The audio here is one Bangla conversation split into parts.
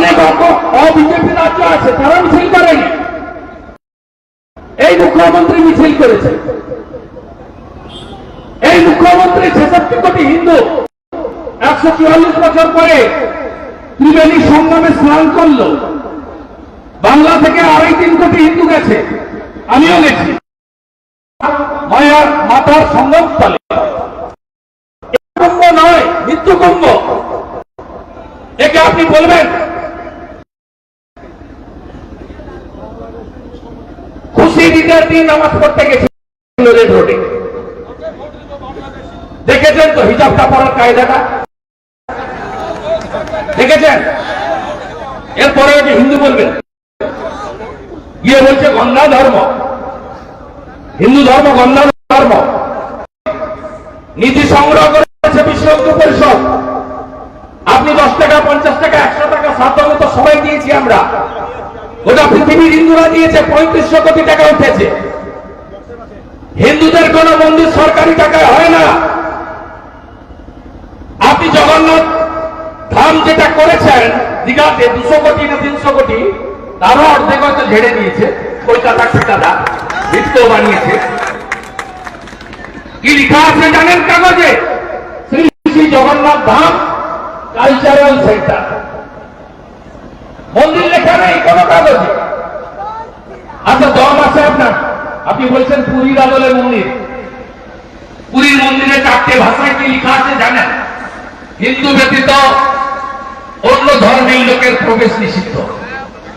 অনেক অবিজেপি রাজ্য আছে, তারা মিছিল করেনি। এই মুখ্যমন্ত্রী মিছিল করেছে। এই মুখ্যমন্ত্রী ছেষট্টি কোটি হিন্দু একশো চুয়াল্লিশ বছর পরে ত্রিবেণী সংগ্রামে স্নান করল। বাংলা থেকে আড়াই তিন কোটি হিন্দু গেছে। আমিও গেছি। মাতার সঙ্গম স্থলে কুম্ভ নয়, মৃত্যু কুম্ভ। একে আপনি বলবেন দিনের দিন নামাজ পড়তে গেছে দেখেছেন তো হিজাবটা পড়ার কায়দাটা? দেখেছেন? এরপরে যে হিন্দু বলবেন। গিয়ে বলছে, গঙ্গা ধর্ম। হিন্দু ধর্ম, গঙ্গা ধর্ম। নীতি সংগ্রহ করেছে বিশ্ব পরিষদ। আপনি দশ টাকা, পঞ্চাশ টাকা, একশো টাকা সাধ্য মতো সবাই দিয়েছি আমরা। গোটা পৃথিবীর হিন্দুরা দিয়েছে, পঁয়ত্রিশশো কোটি টাকা উঠেছে। হিন্দুদের কোন মন্দির সরকারি টাকায় হয় না। আপনি জগন্নাথ ধাম যেটা করেছেন, দীঘাতে দুশো কোটি না তিনশো কোটি তারও অর্ধেক হয়তো ঝেড়ে দিয়েছে কলকাতা ঠিকাদার ভিত্ত বানিয়েছে। কি লেখা আছে জানেন কাগজে? শ্রী শ্রী জগন্নাথ ধাম কালচারাল সেন্টার মন্দির লেখা নেই, কোন কাগজে আচ্ছা দম আছে আপনার? আপনি বলছেন পুরীর আদলে মন্দির। পুরীর মন্দিরে চারটে ভাষায় কি লেখা আছে জানেন? হিন্দু ব্যতীত অন্য ধর্মের লোকের প্রবেশ নিষিদ্ধ।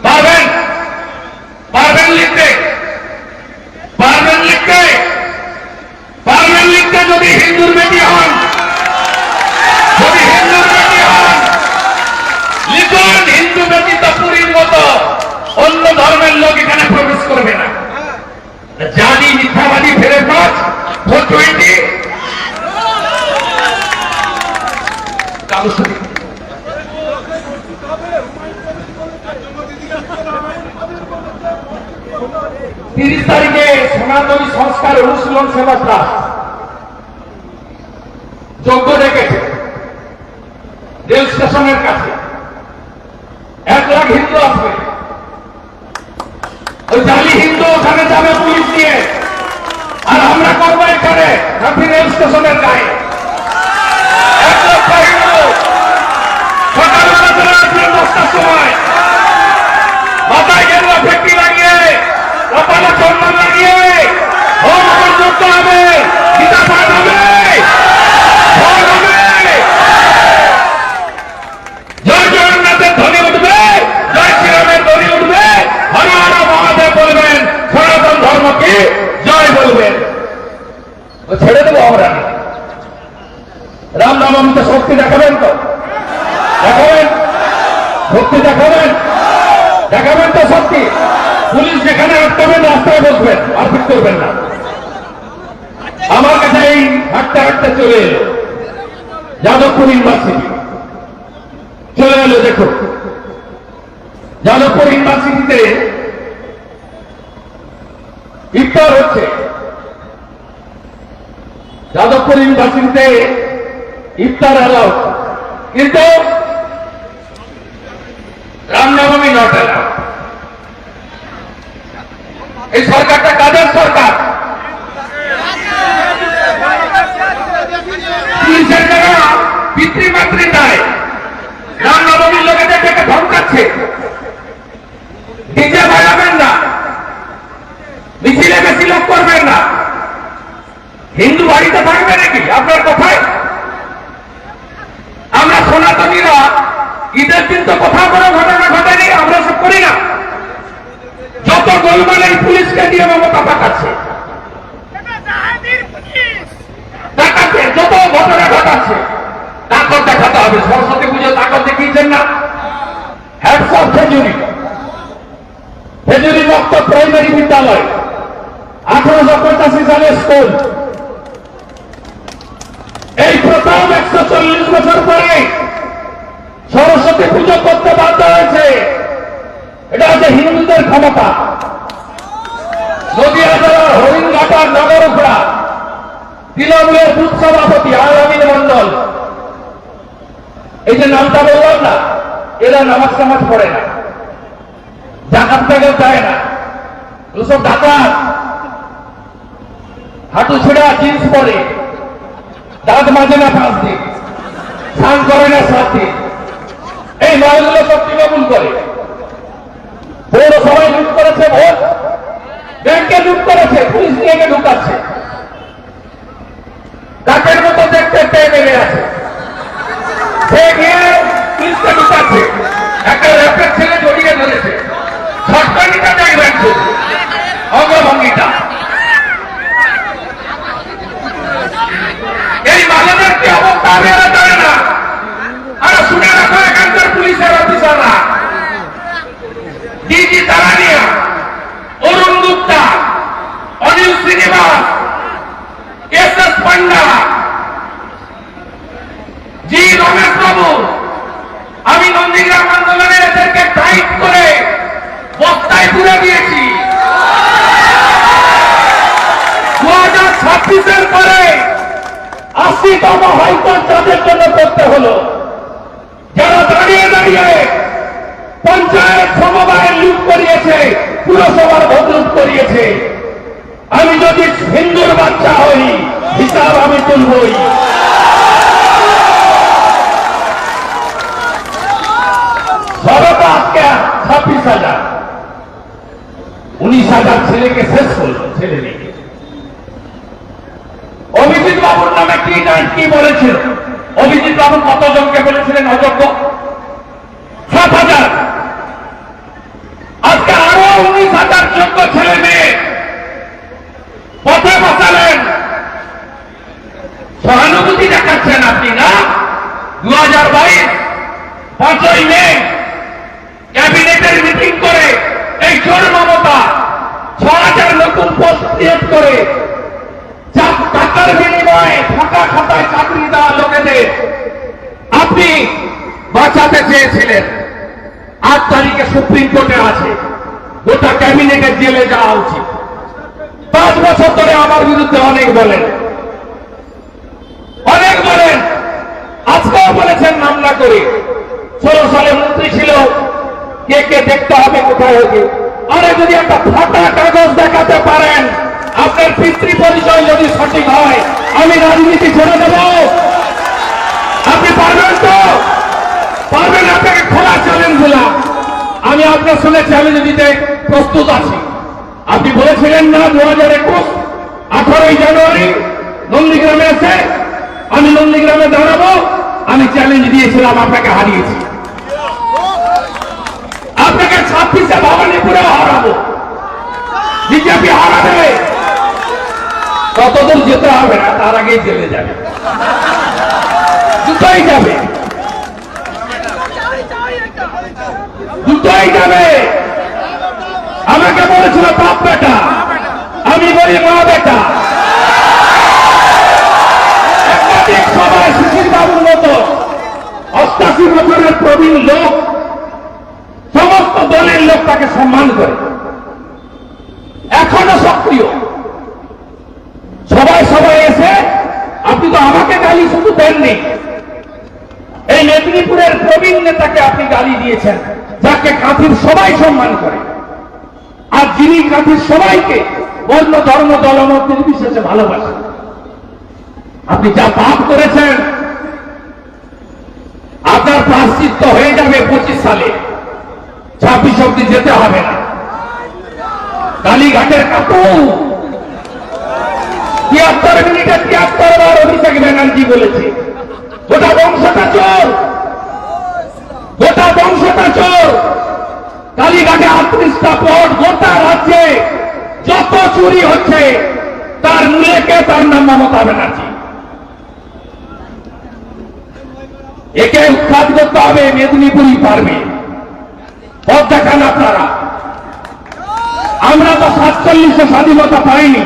পারবেন? পারবেন লিখতে? পারবেন লিখতে? পারবেন লিখতে যদি হিন্দুর বেটি হন লিখুন হিন্দু ব্যতীত পুরীর মতো অন্য ধর্মের লোক এখানে প্রবেশ করবে না। জানি মিথ্যাবাদী ফেরে পাঁচ তিরিশ তারিখে সনাতনী সংস্কার অনুশীলন সেবা ক্লাস যোগ্য রেখেছে রেল স্টেশনের কাছে। এক লাখ হিন্দু আসবে ওই জালি হিন্দু ওখানে যাবে পুলিশ দিয়ে আর আমরা করব এখানে কাফি রেল স্টেশনের গায়ে। এক লক্ষ হিন্দু। লাগিয়ে, কপালে চন্দন লাগিয়ে করতে হবে। গীতা পাঠ হবে ভোগ হবে জয় জগন্নাথের ধ্বনি উঠবে জয় শ্রীরামের ধ্বনি উঠবে হর হর মহাদেব বলবেন সনাতন ধর্মকে জয় বলবেন ও ছেড়ে দেবো আমরা। রাম নবমীতে শক্তি দেখাবেন তো? দেখাবেন? শক্তি দেখাবেন? দেখাবেন তো শক্তি? পুলিশ যেখানে আটকাবেন রাস্তায় বসবেন মারপিট করবেন না। আমার কাছে এই হাঁটতে হাঁটতে চলে এলো। যাদবপুর ইউনিভার্সিটি। চলে এলো দেখো যাদবপুর ইউনিভার্সিটিতে ইফতার হচ্ছে। যাদবপুর ইউনিভার্সিটিতে ইফতার এলাও কিন্তু রামনবমী নট এলাও এই সরকারটা কাদের সরকার পুলিশের টাকা পিতৃমাতৃ নাই রামনবমীর লোকেদের থেকে ধমকাচ্ছে ডিজে বাজাবেন না মিছিলে বেশি লোক করবেন না হিন্দু বাড়িতে থাকবে নাকি আপনার কথায় আমরা সনাতনীরা ঈদের দিন তো কোথাও কোনো ঘটনা ঘটেনি আমরা সব করি না এই পুলিশকে দিয়ে মমতা পাঠাচ্ছে। যত ঘটনা ঘটাচ্ছে তাকত দেখাতে হবে। সরস্বতী পুজো তাকত দেখিয়েছেন না। হ্যাডস অফ খেজুরি খেজুরি মুক্ত প্রাইমারি বিদ্যালয়। আঠারোশো পঁচাশি সালের স্কুল এই প্রথম একশো চল্লিশ বছর পরে সরস্বতী পুজো করতে বাধ্য হয়েছে। এটা হচ্ছে হিন্দুদের ক্ষমতা। নদীয়া জেলার হরিণঘাটার নগর উপরা তৃণমূলের বুথ সভাপতি আলামিন মন্ডল এই যে নামটা বললাম না, এরা নামাজ টামাজ পড়ে না, জাকাত টাকাত দেয় না। সব ডাকাত। হাঁটু ছেড়া জিন্স পরে, দাঁত মাজে না পাঁচ দিন, স্নান করে না সাত দিন। এই নয়গুলো সব তৃণমূল করে। পৌরসভায় লুট করেছে ভোট। ব্যাংকে লুট করেছে, পুলিশ নিয়ে গিয়ে ঢুকাচ্ছে। কাকের মতো দেখতে পেয়ে নেমে আছে। সে গিয়ে পুলিশকে ঢুকাচ্ছে। একটা র্যাপের ছেলে জড়িয়ে ধরেছে। সরকারিটা দেখবেন শুধু অঙ্গভঙ্গিটা। এই মালাদের কি অবস্থা আমি এরা জানে না আর শুনে রাখো এখানকার পুলিশের অফিসাররা ডিজি তারানিয়া অরুণ গুপ্তা অনিল শ্রীনিবাস এস পান্ডা জি, রমেশ বাবু আমি নন্দীগ্রাম আন্দোলনে এদেরকে টাইট করে বস্তায় তুলে দিয়েছি। দু হাজার ছাব্বিশের পরে আশিতম হাইকোর্ট তাদের জন্য করতে হলো। যারা দাঁড়িয়ে দাঁড়িয়ে পঞ্চায়েত সমবায় লুট করিয়েছে, পুরসভার ভোট লুট করিয়েছে। আমি যদি হিন্দুর বাচ্চা হই ছেলে নেই অভিজিৎ বাবুর নামে কি নাম, কি বলেছিল? অভিজিৎ বাবু কতজনকে বলেছিলেন অযোগ্য? সাত হাজার। আজকে আরও উনিশ হাজার যোগ্য ছেলে মেয়ে পথে বসালেন সহানুভূতি দেখাচ্ছেন আপনি না দু হাজার বাইশ পাঁচই মে ক্যাবিনেটের মিটিং করে এই চোর মমতা ছ হাজার নতুন পোস্ট ক্রিয়েট করে টাকার বিনিময়ে ফাঁকা খাতায় চাকরি দেওয়া লোকেদের আপনি বাঁচাতে চেয়েছিলেন। আট তারিখে সুপ্রিম কোর্টে আছে। গোটা ক্যাবিনেটের জেলে যাওয়া উচিত। পাঁচ বছর ধরে আমার বিরুদ্ধে অনেক বলেন। অনেক বলেন। আজকেও বলেছেন মামলা করে। ষোলো সালে মন্ত্রী ছিল, কে কে দেখতে হবে, কোথায় হবে? আরে যদি একটা ফাটা কাগজ দেখাতে পারেন, আপনার পিতৃ পরিচয় যদি সঠিক হয়, আমি রাজনীতি ছেড়ে দেব। আপনি পারবেন তো? পারবেন আপনাকে খোলা চ্যালেঞ্জ দিলাম আমি আপনার সঙ্গে চ্যালেঞ্জ দিতে প্রস্তুত আছি। আপনি বলেছিলেন না, দু হাজার একুশ, আঠারোই জানুয়ারি নন্দীগ্রামে এসে আমি নন্দীগ্রামে দাঁড়াবো, আমি চ্যালেঞ্জ দিয়েছিলাম আপনাকে হারিয়েছি। আপনাকে ছাব্বিশে ভবানীপুরে হারাবো। বিজেপি হারাবে কতদূর যেতে হবে না, তার আগেই চলে যাবে। দুটোই যাবে। দুটোই যাবে। আমাকে বলেছিল বাপ বেটা, আমি বলি মা বেটা একাধিক সবাই সুশীল বাবুর মতো অষ্টাশি বছরের প্রবীণ লোক, সমস্ত দলের লোক তাকে সম্মান করে। এখনও সক্রিয়। সবাই সবাই এসে, আপনি তো আমাকে গালি শুধু দেননি। এই মেদিনীপুরের প্রবীণ নেতাকে আপনি গালি দিয়েছেন, যাকে কাঁথির সবাই সম্মান করে। আর যিনি কাঁথির সবাইকে বর্ণ ধর্ম দল দলমত নির্বিশেষে ভালোবাসেন। আপনি যা পাপ করেছেন আপনার হয়ে যাবে পঁচিশ সালে। ছাব্বিশ অব্দি যেতে হবে না। কালীঘাটের কাকু। তিয়াত্তর মিনিটে তিয়াত্তর বার অভিষেক ব্যানার্জি বলেছে, গোটা বংশটা চোর। গোটা বংশটা চোর। কালীঘাটে আটত্রিশটা পট গোটা রাজ্যে যত চুরি হচ্ছে, তার মূলে কে, তার নাম মমতা ব্যানার্জি। একে উৎখাত করতে হবে, মেদিনীপুরই পারবে। পথ দেখান আপনারা। আমরা তো সাতচল্লিশে স্বাধীনতা পাইনি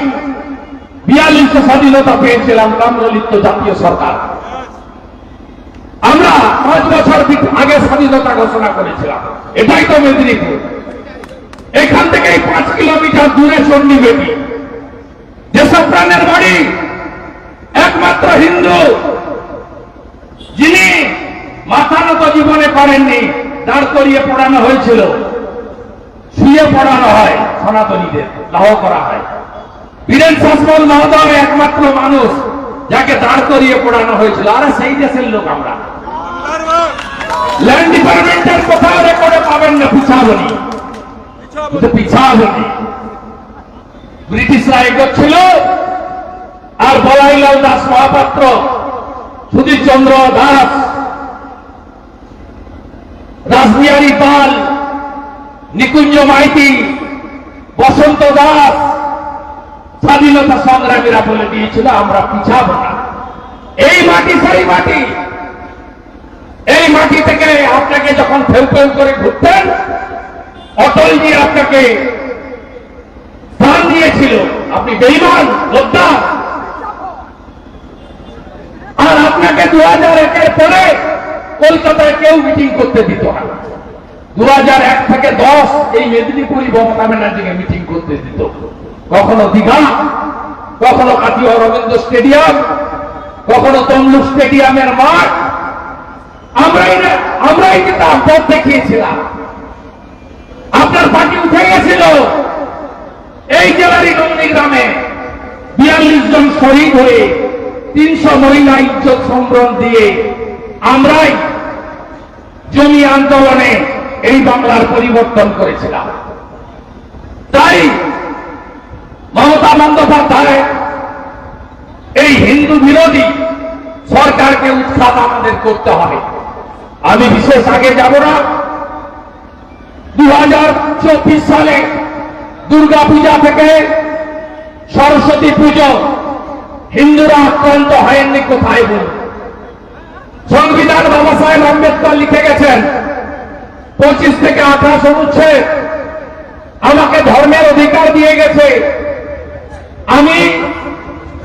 বিয়াল্লিশে স্বাধীনতা পেয়েছিলাম রামললিত জাতীয় সরকার। আমরা পাঁচ বছর আগে স্বাধীনতা ঘোষণা করেছিলাম। এটাই তো মেদিনীপুর। এখান থেকে পাঁচ কিলোমিটার দূরে চণ্ডী বেটি। যেসব প্রাণের বাড়ি, একমাত্র হিন্দু যিনি মাথা নত জীবনে করেননি, দাঁড় করিয়ে পড়ানো হয়েছিল। শুয়ে পড়ানো হয় সনাতনীদের, দাহ করা হয়। বীরেন শাসমল মহোদয় একমাত্র মানুষ যাকে দাঁড় করিয়ে পড়ানো হয়েছিল। আরে সেই দেশের লোক আমরা। ল্যান্ড ডিপার্টমেন্টের কোথাও রেকর্ডে পাবেন না, পিছাবনি। পিছাবনি। ব্রিটিশরা এগোচ্ছিল আর বলাইলাল দাস মহাপাত্র সুধীর চন্দ্র দাস রাসবিহারী পাল, নিকুঞ্জ মাইতি, বসন্ত দাস, স্বাধীনতা সংগ্রামীরা বলে দিয়েছিল, আমরা পিছাবো না। এই মাটি, সেই মাটি, এই মাটি থেকে আপনাকে যখন ফেউ ফেউ করে ঘুরতেন, অটলজি আপনাকে স্থান দিয়েছিল। আপনি বেইমান যোদ্ধা আর আপনাকে দু হাজার একের পরে কলকাতায় কেউ মিটিং করতে দিত না। দু হাজার এক থেকে দশ এই মেদিনীপুরি মমতা ব্যানার্জিকে মিটিং করতে দিত। কখনো দীঘা, কখনো কাটিয়া রবীন্দ্র স্টেডিয়াম, কখনো তমলুক স্টেডিয়ামের মাঠ। আমরাই আমরাই কিন্তু পথ দেখিয়েছিলাম। আপনার পার্টি উঠে গেছিল। এই জেলারই নন্দীগ্রামে বিয়াল্লিশ জন শহীদ হয়ে তিনশো মহিলা ইজ্জত সম্ভ্রম দিয়ে আমরাই জমি আন্দোলনে এই বাংলার পরিবর্তন করেছিলাম। তাই মমতা বন্দ্যোপাধ্যায় এই হিন্দু বিরোধী সরকারকে উৎসাহ আমাদের করতে হবে। আমি বিশেষ আগে যাব না। দু হাজার চব্বিশ সালে দুর্গা পূজা থেকে সরস্বতী পুজো হিন্দুরা আক্রান্ত হয়নি কোথায় বলুন? সংবিধান বাবা সাহেব আম্বেদকর লিখে গেছেন, পঁচিশ থেকে আঠাশ অনুচ্ছেদ আমাকে ধর্মের অধিকার দিয়ে গেছে। আমি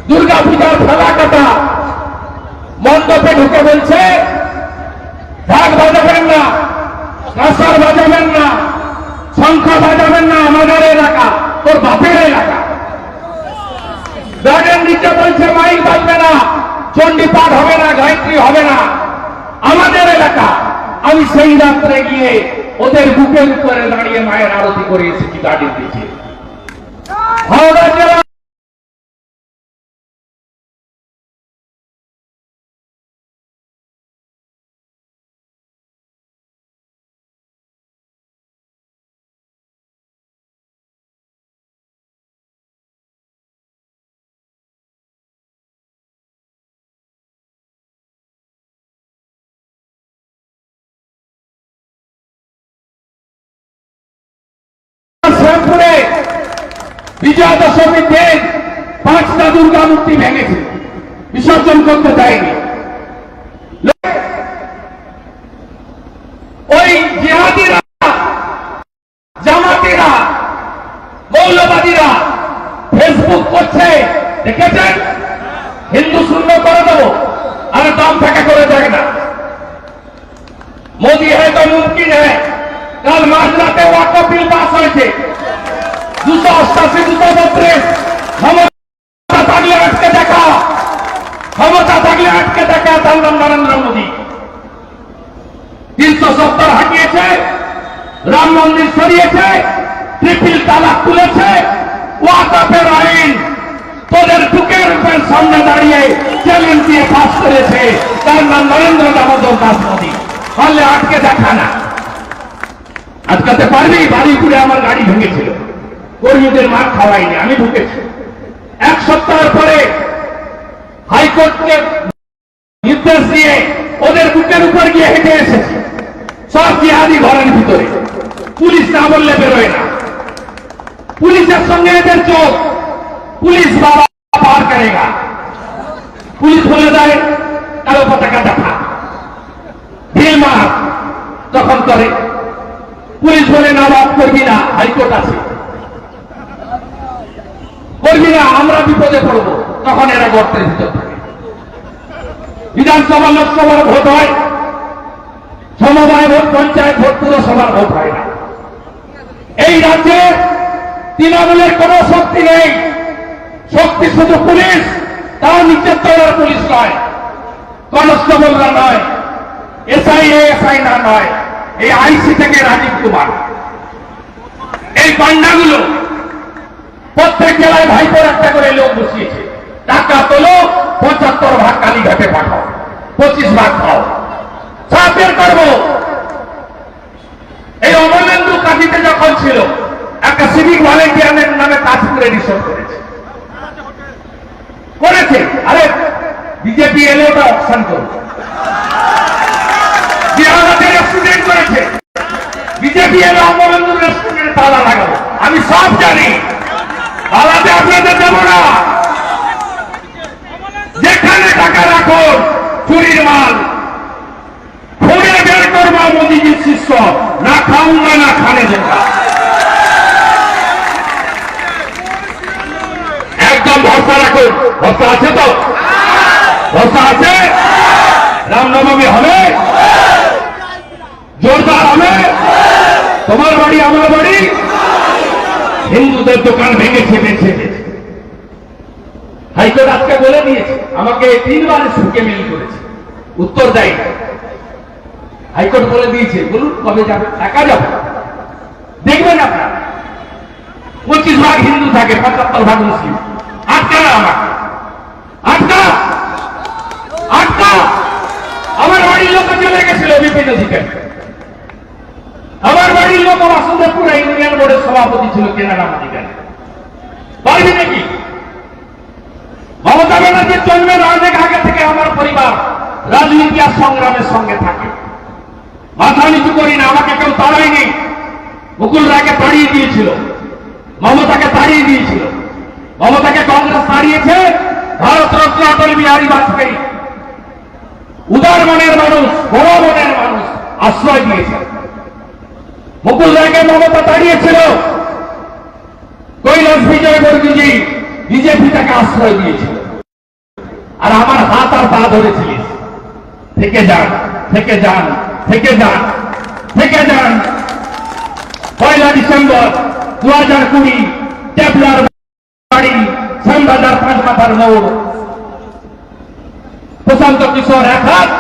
দুর্গাপূজার ফেলা কাটা মণ্ডপে ঢুকে বলছে ঢাক বাজাবেন না কাঁসার বাজাবেন না শঙ্খ বাজাবেন না আমাদের এলাকা তোর বাপের এলাকা গার্ডেন নিচে বলছে মাইক বাজবে না চণ্ডী পাঠ হবে গায়ত্রী হবে না। আমাদের এলাকা, আমি সেই রাত্রে গিয়ে ওদের বুকের উপরে দাঁড়িয়ে মায়ের আরতি করে এসেছি গাড়ির দিয়েছি। হাওড়া জেলা বিজয়া দশমীর দিন পাঁচটা দুর্গা মূর্তি ভেঙেছে বিসর্জন করতে দেয়নি তিনশো সত্তর হাঁটিয়েছে, রাম মন্দির সরিয়েছে ট্রিপিল তালাক তুলেছে, ওয়াকফের আইন তোদের বুকের উপর সামনে দাঁড়িয়ে চ্যালেঞ্জ দিয়ে পাস করেছে। তার নাম নরেন্দ্র দামোদর দাস মোদী। পারলে আটকে দেখা না। আটকাতে পারবি? বাড়িপুরে আমার গাড়ি ভেঙেছিল। কর্মীদের মার খাওয়াইনি, আমি ঢুকেছি। এক সপ্তাহের পরে হাইকোর্টকে নির্দেশ দিয়ে ওদের বুকের উপর গিয়ে হেঁটে এসেছি। সব জিহাদি ঘরের ভিতরে। পুলিশ না বললে বেরোয় না। পুলিশের সঙ্গে এদের চোখ। পুলিশ বাবা পার করেগা। পুলিশ বলে দেয়, কালো পতাকা দেখা। ঢিল মার। তখন করে। পুলিশ বলে, না বাদ করবি না, হাইকোর্ট আছে। করবি না আমরা বিপদে পড়ব। তখন এরা গর্তের ভিতর থাকে বিধানসভা, লোকসভার ভোট হয়, সমবায় ভোট, পঞ্চায়েত ভোট, পুরসভার ভোট হয় না। এই রাজ্যে তৃণমূলের কোনো শক্তি নেই। শক্তি শুধু পুলিশ, তাও নিচের তলার পুলিশ নয়, কনস্টেবলরা নয়, এসআই এসআই না নয়, এই আইসি থেকে রাজীব কুমার। এই পান্ডাগুলো প্রত্যেক জেলায় ভাইপোর একটা করে লোক বসিয়েছে। টাকা তোলো পঁচাত্তর ভাগ কালীঘাটে পাঠাও, পঁচিশ ভাগ খাও। সব বের করব। এই অমলেন্দু কাজীতে যখন ছিল, একটা সিভিক ভলেন্টিয়ারের নামে কাশ্মীরে রিসোর্ট করেছে। করেছে? আরে বিজেপি এলে ওটা অপশন করবে রেস্টুরেন্ট করেছে। বিজেপি এলে অমলেন্দু রেস্টুরেন্টে তালা লাগাবো। আমি সব জানি। তালাতে আপনাদের দেবো না। যেখানে টাকা রাখুন চুরির মাল। খুঁড়ে বের করব মোদীজির শিষ্য। না খাউঙ্গা না খানে দেখা একদম ভরসা রাখুন। ভরসা আছে তো? ভরসা আছে? রামনবমী হবে? জোরদার হবে? তোমার বাড়ি, আমার বাড়ি? হিন্দুদের দোকান ভেঙেছে বেছে হাইকোর্ট আজকে বলে দিয়েছে, আমাকে তিনবার সুখে মেল করেছে। উত্তর দেয় হাইকোর্ট বলে দিয়েছে, বলুন কবে যাবে? একা যাবে? দেখবেন আপনার। পঁচিশ ভাগ হিন্দু থাকে, পঁচাত্তর ভাগ মুসলিম। আটকা না আমার আটকা! আটকা! আমার বাড়ির লোক চলে গেছিল বিপিন অধিকারী। আমার বাড়ির লোক বাসুদেবপুর ইউনিয়ন বোর্ডের সভাপতি ছিল, কেনারাম অধিকারী পারবি নাকি মমতা ব্যানার্জির জন্মের থেকে আমার পরিবার রাজনীতি আর সংগ্রামের সঙ্গে থাকে। মাথা নিচু করি না, আমাকে কেউ তাড়ায়নি। মুকুল রায়কে তাড়িয়ে দিয়েছিল, মমতাকে তাড়িয়ে দিয়েছিল। মমতাকে কংগ্রেস তাড়িয়েছে ভারতরত্ন অটল বিহারী বাজপেয়ী। উদার মনের মানুষ, বড় মনের মানুষ আশ্রয় দিয়েছে। মুকুল রায়কে মমতা তাড়িয়েছিল। কৈলাস বিজয় বর্গীজি, বিজেপি তাকে আশ্রয় দিয়েছিল। আর আমার হাত আর পা ধরেছিলিস। থেকে যান থেকে যান থেকে যান থেকে যান। পয়লা ডিসেম্বর দু হাজার কুড়ি টেপলার বাড়ি, শ্যামবাজার পাঁচ মাথার মোড়। প্রশান্ত কিশোর এক হাত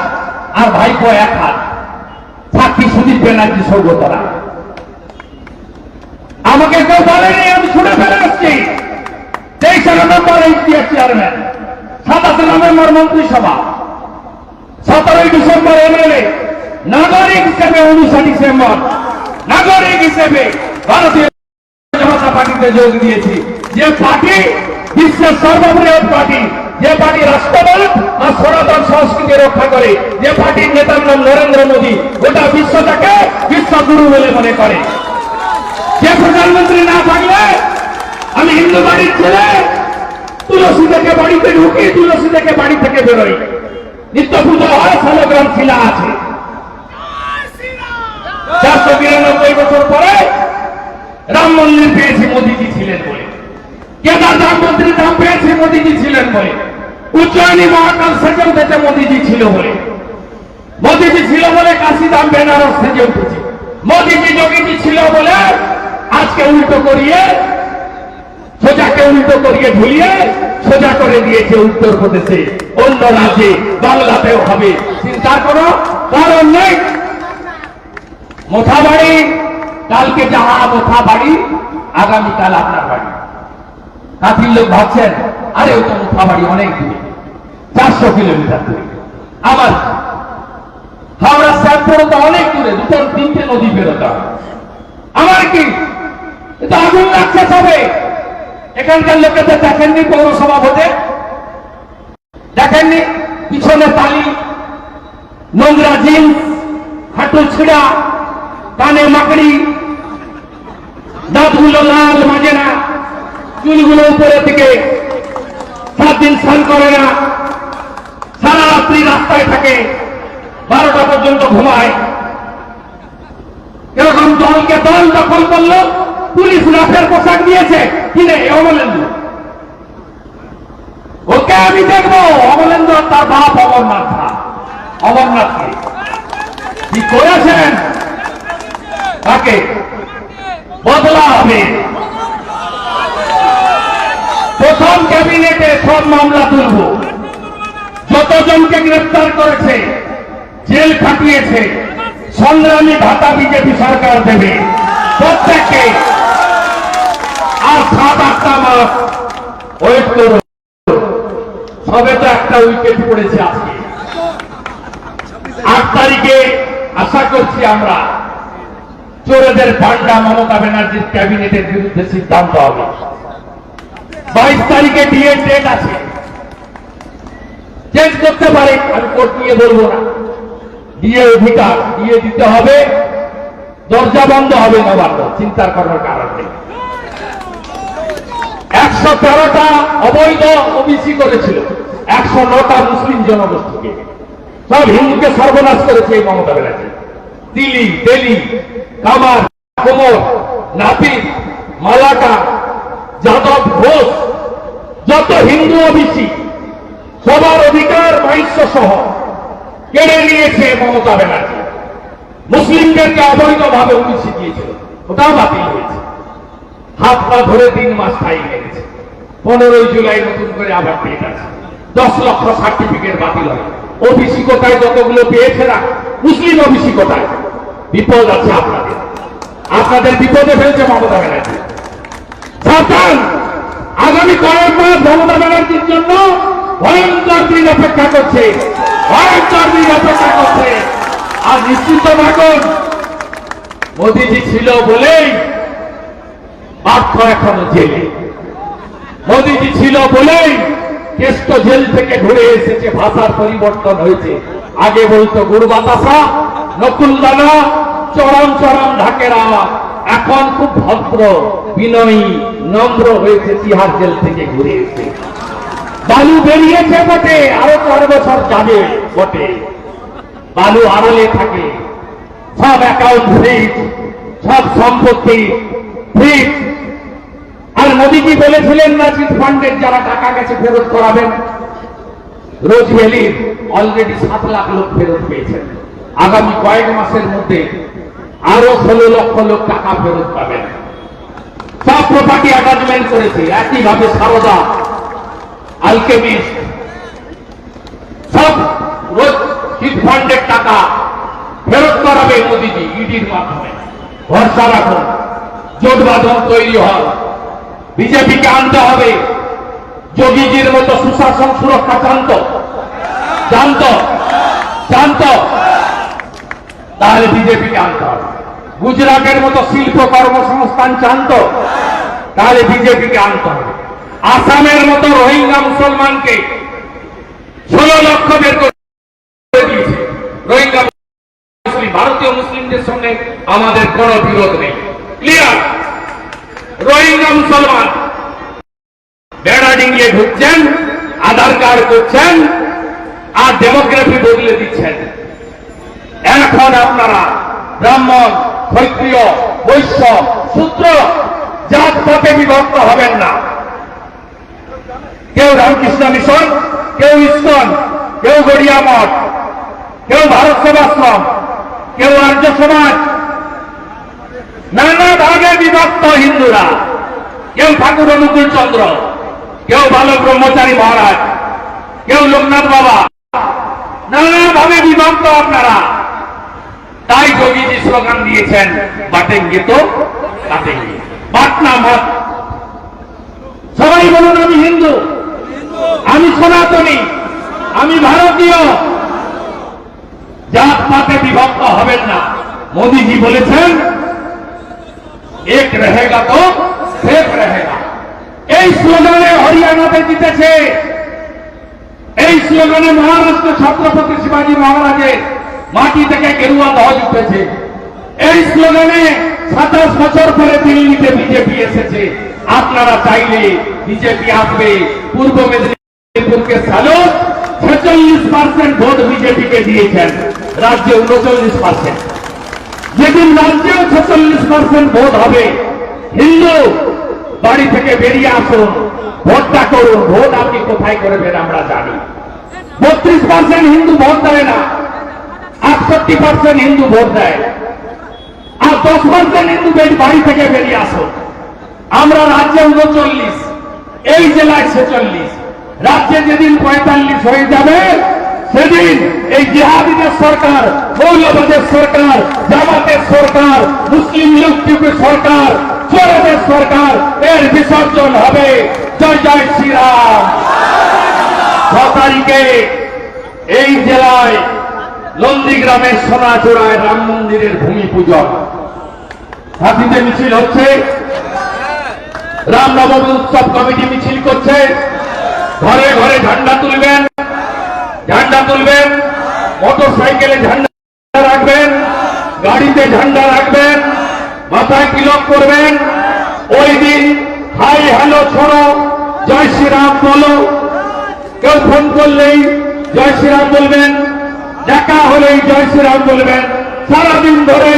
আর ভাইপো এক হাত। সাক্ষী সুদীপ ব্যানার্জি সৌগতরা। আমাকে কেউ বলেনি, আমি শুনে ফেলে আসছি তেইশে নভেম্বর এইচডিএফ চেয়ারম্যান। সাতাশে নভেম্বর মন্ত্রিসভা সতেরোই ডিসেম্বর এমএলএ, নাগরিক হিসেবে উনিশে ডিসেম্বর। নাগরিক হিসেবে ভারতীয় জনতা পার্টিতে যোগ দিয়েছি। যে পার্টি বিশ্বের সর্ববৃহৎ পার্টি, যে পার্টি রাষ্ট্রবাদ আর সনাতন সংস্কৃতি রক্ষা করে, যে পার্টির নেতার নাম নরেন্দ্র মোদী, গোটা বিশ্বটাকে বিশ্বগুরু বলে মনে করে। যে প্রধানমন্ত্রী না থাকলে, আমি হিন্দু বাড়ির ছেলে তুলসী থেকে বাড়িতে ঢুকি তুলসী থেকে বাড়ি থেকে বেরোই নিত্য পুজো হয় সালগ্রাম শিলা আছে। চারশো বিরানব্বই বছর পরে রাম মন্দির পেয়েছে মোদীজি ছিলেন বলে। কেদারনাথ মন্দিরের দাম পেয়েছে মোদীজি ছিলেন বলে। উজ্জয়িনী মহাকাল সেজে উঠেছে মোদীজি ছিল বলে। মোদীজি ছিল বলে কাশি দাম বেনারস সেজে উঠেছে। মোদীজি যোগীজি ছিল বলে আজকে উল্টো করিয়ে সোজাকে উল্টো করিয়ে ঝুলিয়ে সোজা করে দিয়েছে উত্তর প্রদেশে। অন্য রাজ্যে বাংলাতেও হবে। চিন্তা করো, কারণ নেই। মোথা বাড়ি কালকে যাহা মোথা বাড়ি আগামীকাল আপনার বাড়ি। কাঠির লোক ভাবছেন, আরে ওটা মোথা বাড়ি অনেক দূরে, চারশো কিলোমিটার দূরে। আবার হাওড়া শ্যামপুর তো অনেক দূরে, দুটো তিনটে নদী বেরোতে আমার কি? এটা আগুন লাগছে সবে। এখানকার লোকেদের দেখেননি পৌরসভা ভোটে দেখেননি পিছনে তালি, নোংরা জিন্স, হাঁটু ছিঁড়া, কানে মাকড়ি। দাঁতগুলো লাল মাঝে না, চুলগুলো উপরে থেকে সাত দিন স্নান করে না। সারা রাত্রি রাস্তায় থাকে, বারোটা পর্যন্ত ঘুমায়। এরকম দলকে দল দখল করল পুলিশ রাফের পোশাক দিয়েছে। কিনে অমলেন্দু? ওকে আমি দেখব। অমলেন্দু তার বাপ অমরনাথ ধা অমরনাথকে কি? করেছেন? তাকে বদলা হবে। প্রথম ক্যাবিনেটে সব মামলা তুলব। যতজনকে গ্রেফতার করেছে, জেল খাটিয়েছে, সংগ্রামী ভাতা বিজেপি সরকার দেবে। প্রত্যেককে সবে তো একটা উইকেট পড়েছে আজকে। আট তারিখে আশা করছি আমরা চোরেদের পান্ডা মমতা ব্যানার্জির ক্যাবিনেটের বিরুদ্ধে সিদ্ধান্ত হবে। বাইশ তারিখে বিয়ের ডেট আছে। চেঞ্জ করতে পারে, আমি কোর্ট নিয়ে বলব না। বিয়ে অধিকার দিয়ে দিতে হবে। দরজা বন্ধ হবে নবান্ন, চিন্তার করার কারণ নেই। তেরোটা অবৈধ ওবিসি করেছিল, একশো নটা মুসলিম জনগোষ্ঠীকে। সব হিন্দুকে সর্বনাশ করেছে এই মমতা ব্যানার্জি। দিল্লি দিল্লি কামার, কোমর নাপিত মালাকা, যাদব ঘোষ, যত হিন্দু ওবিসি, সবার অধিকার মাহিষ্য সহ কেড়ে নিয়েছে মমতা ব্যানার্জি। মুসলিমদেরকে অবৈধভাবে ওবিসি দিয়েছিল, ওটাও বাতিল হয়েছে। হাত পা ধরে তিন মাস টাইম লেগেছে পনেরোই জুলাই নতুন করে আবার ডেট আছে দশ লক্ষ সার্টিফিকেট বাতিল হবে ওবিসি যতগুলো পেয়েছে না, মুসলিম ওবিসি কোটায় বিপদ আছে আপনাদের। আপনাদের বিপদে ফেলছে মমতা ব্যানার্জি। সাবধান আগামী কয়েক মাস মমতা ব্যানার্জির জন্য ভয়ঙ্কর দিন অপেক্ষা করছে। ভয়ঙ্কর দিন অপেক্ষা করছে। আর নিশ্চিত থাকুন, মোদিজি ছিল বলেই পার্থ এখনও জেলে। মোদিজি ছিল বলেই কেষ্ট জেল থেকে ঘুরে এসেছে, ভাষার পরিবর্তন হয়েছে। আগে বলতো গুড় বাতাসা, নকুল দানা, চরম চরম ঢাকেরা। এখন খুব ভদ্র, বিনয়ী, নম্র হয়েছে তিহার জেল থেকে ঘুরে এসে। বালু বেরিয়েছে বটে, আরও চার বছর যাবে বটে। বালু আড়ালে থাকে। সব অ্যাকাউন্ট ফ্রিজ সব সম্পত্তি ফ্রিজ আর মোদীজি বলেছিলেন না চিট ফান্ডের যারা টাকা গেছে ফেরত করাবেন। রোজ ভ্যালির অলরেডি সাত লাখ লোক ফেরত পেয়েছেন। আগামী কয়েক মাসের মধ্যে আরও ষোলো লক্ষ লোক টাকা ফেরত পাবেন। সব প্রপার্টি অ্যাটাচমেন্ট করেছে, একইভাবে সারদা আলকেমিস্ট সব রোজ চিট ফান্ডের টাকা ফেরত করাবে মোদীজি ইডির মাধ্যমে। ভরসা রাখুন জোট বাঁধন তৈরি হয়। বিজেপিকে আনতে হবে। যোগীজির মতো সুশাসন সুরক্ষা জানত। জানত। জানত। তাহলে বিজেপিকে আনতে হবে। গুজরাটের মতো শিল্প কর্মসংস্থান জানত। তাহলে বিজেপিকে আনতে হবে। আসামের মতো রোহিঙ্গা মুসলমানকে ষোলো লক্ষ বের করে দিয়েছে। রোহিঙ্গা মুসলিম, ভারতীয় মুসলিমদের সঙ্গে আমাদের কোনো বিরোধ নেই। ক্লিয়ার রোহিঙ্গা মুসলমান। বেড়া ডিঙ্গিয়ে ঢুকছেন, আধার কার্ড করছেন, আর ডেমোগ্রাফি বদলে দিচ্ছেন। এখন আপনারা ব্রাহ্মণ, ক্ষত্রিয়, বৈশ্য সূত্র জাত পাতে বিভক্ত হবেন না। কেউ রামকৃষ্ণ মিশন, কেউ ইস্কন, কেউ গড়িয়া মঠ, কেউ ভারত সেবাশ্রম, কেউ আর্য সমাজ নানা ভাগে বিভক্ত হিন্দুরা। কেউ ঠাকুর অনুকূল চন্দ্র, কেউ ভালো ব্রহ্মচারী মহারাজ, কেউ লোকনাথ বাবা। নানা ভাবে বিভক্ত আপনারা। তাই যোগীজি স্লোগান দিয়েছেন বাটেঙ্গে তো বাটনা মত। সবাই বলুন, আমি হিন্দু। আমি সনাতনী। আমি ভারতীয়। জাত পাতে বিভক্ত হবেন না। মোদীজি বলেছেন এক रहेगा তো সেফ रहेगा এই স্লোগানে হরিয়ানাতে জিতেছে এই স্লোগানে মহারাষ্ট্র ছত্রপতি শিবাজী মহারাজের মাটি থেকে গেরুয়া ধ্বজ উঠেছে এই স্লোগানে সাতাশ বছর পরে দিল্লিতে বিজেপি এসেছে আপনারা চাইলে বিজেপি আসবে পূর্ব মেদিনীপুরকে স্যালুট ছেচল্লিশ পার্সেন্ট ভোট বিজেপিকে দিয়েছেন রাজ্যে উনচল্লিশ পার্সেন্ট যেদিন রাজ্যেও ছেচল্লিশ পার্সেন্ট ভোট হবে, হিন্দু বাড়ি থেকে বেরিয়ে আসুন, ভোটটা করুন, ভোট আপনি কোথায় করবেন আমরা জানি। বত্রিশ পার্সেন্ট হিন্দু ভোট দেয় না, আটষট্টি পার্সেন্ট হিন্দু ভোট দেয়। আর দশ পার্সেন্ট হিন্দু বেড থেকে বেরিয়ে আসুন। আমরা রাজ্যে উনচল্লিশ, এই জেলায় ছেচল্লিশ। রাজ্যে যেদিন পঁয়তাল্লিশ হয়ে যাবে সেদিন এই জিহাদিদের সরকার, মৌলবাদের সরকার, জামাতের সরকার, মুসলিম লীগের সরকার চোরদের সরকার, এর বিসর্জন হবে। জয় জয় শ্রীরাম। ছ তারিখে এই জেলায় নন্দীগ্রামের সোনাচূড়ায় রাম মন্দিরের ভূমি পূজন। হাতিতে মিছিল হচ্ছে। রামনবমী উৎসব কমিটি মিছিল করছে। ঘরে ঘরে ঝান্ডা তুলবেন। ঝান্ডা তুলবেন মোটর সাইকেলে ঝান্ডা রাখবেন, গাড়িতে ঝান্ডা রাখবেন, মাথায় তিলক করবেন, ওই দিন হাই হ্যালো ছোড়ো জয় শ্রীরাম বলো। কেউ ফোন করলেই জয় শ্রীরাম বলবেন, দেখা হলেই জয় শ্রীরাম বলবেন, সারাদিন ধরে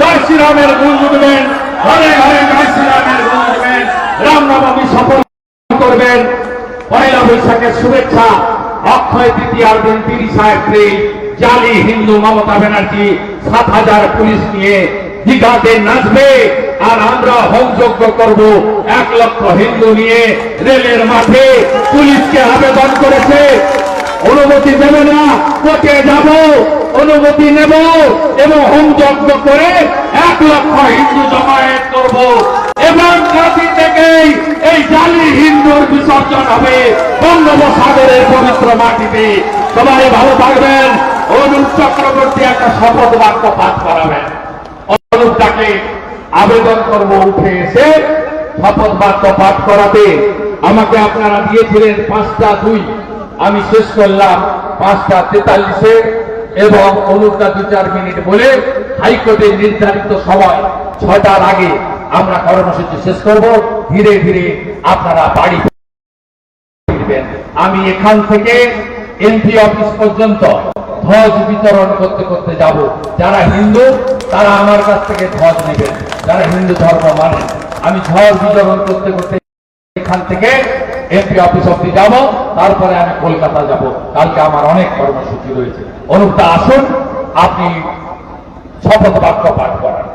জয় শ্রীরামের গুণ উঠবেন ঘরে ঘরে জয় শ্রীরামের গুণ উঠবেন, রামনবমী সফল করবেন। পয়লা বৈশাখের শুভেচ্ছা। অক্ষয় তৃতীয়ার দিন তিরিশা এপ্রিল, জালি হিন্দু মমতা ব্যানার্জি সাত হাজার পুলিশ নিয়ে দীঘাতে নাচবে। আর আমরা হোমযজ্ঞ করব এক লক্ষ হিন্দু নিয়ে রেলের মাঠে। পুলিশকে আবেদন করেছে। অনুমতি দেবে না, কোর্টে যাব। অনুমতি নেব এবং হোমযজ্ঞ করে এক লক্ষ হিন্দু জমায়েত করব। এবং কাশি থেকেই এই জালি হিন্দুর বিসর্জন হবে। বঙ্গোপসাগরের পবিত্র মাটিতে। সবাই ভালো থাকবেন। অনুপ চক্রবর্তী একটা শপথ বাক্য পাঠ করাবেন। অনুপটাকে আবেদন করব উঠে এসে শপথ বাক্য পাঠ করাতে। আমাকে আপনারা দিয়েছিলেন পাঁচটা দুই। আমি শেষ করলাম পাঁচটা তেতাল্লিশে এবং অনুপটা দু চার মিনিট বলে হাইকোর্টের নির্ধারিত সময় ছটার আগে আমরা কর্মসূচি শেষ করব। ধীরে ধীরে আপনারা বাড়ি ফিরবেন। আমি এখান থেকে এমপি অফিস পর্যন্ত ধ্বজ বিতরণ করতে করতে যাব। যারা হিন্দু, তারা আমার কাছ থেকে ধ্বজ নেবেন। যারা হিন্দু ধর্ম মানেন আমি ধ্বজ বিতরণ করতে করতে এখান থেকে এমপি অফিস অব্দি যাব। তারপরে আমি কলকাতা যাব। কালকে আমার অনেক কর্মসূচি রয়েছে। অনুপটা আসুন, আপনি শপথ বাক্য পাঠ করান।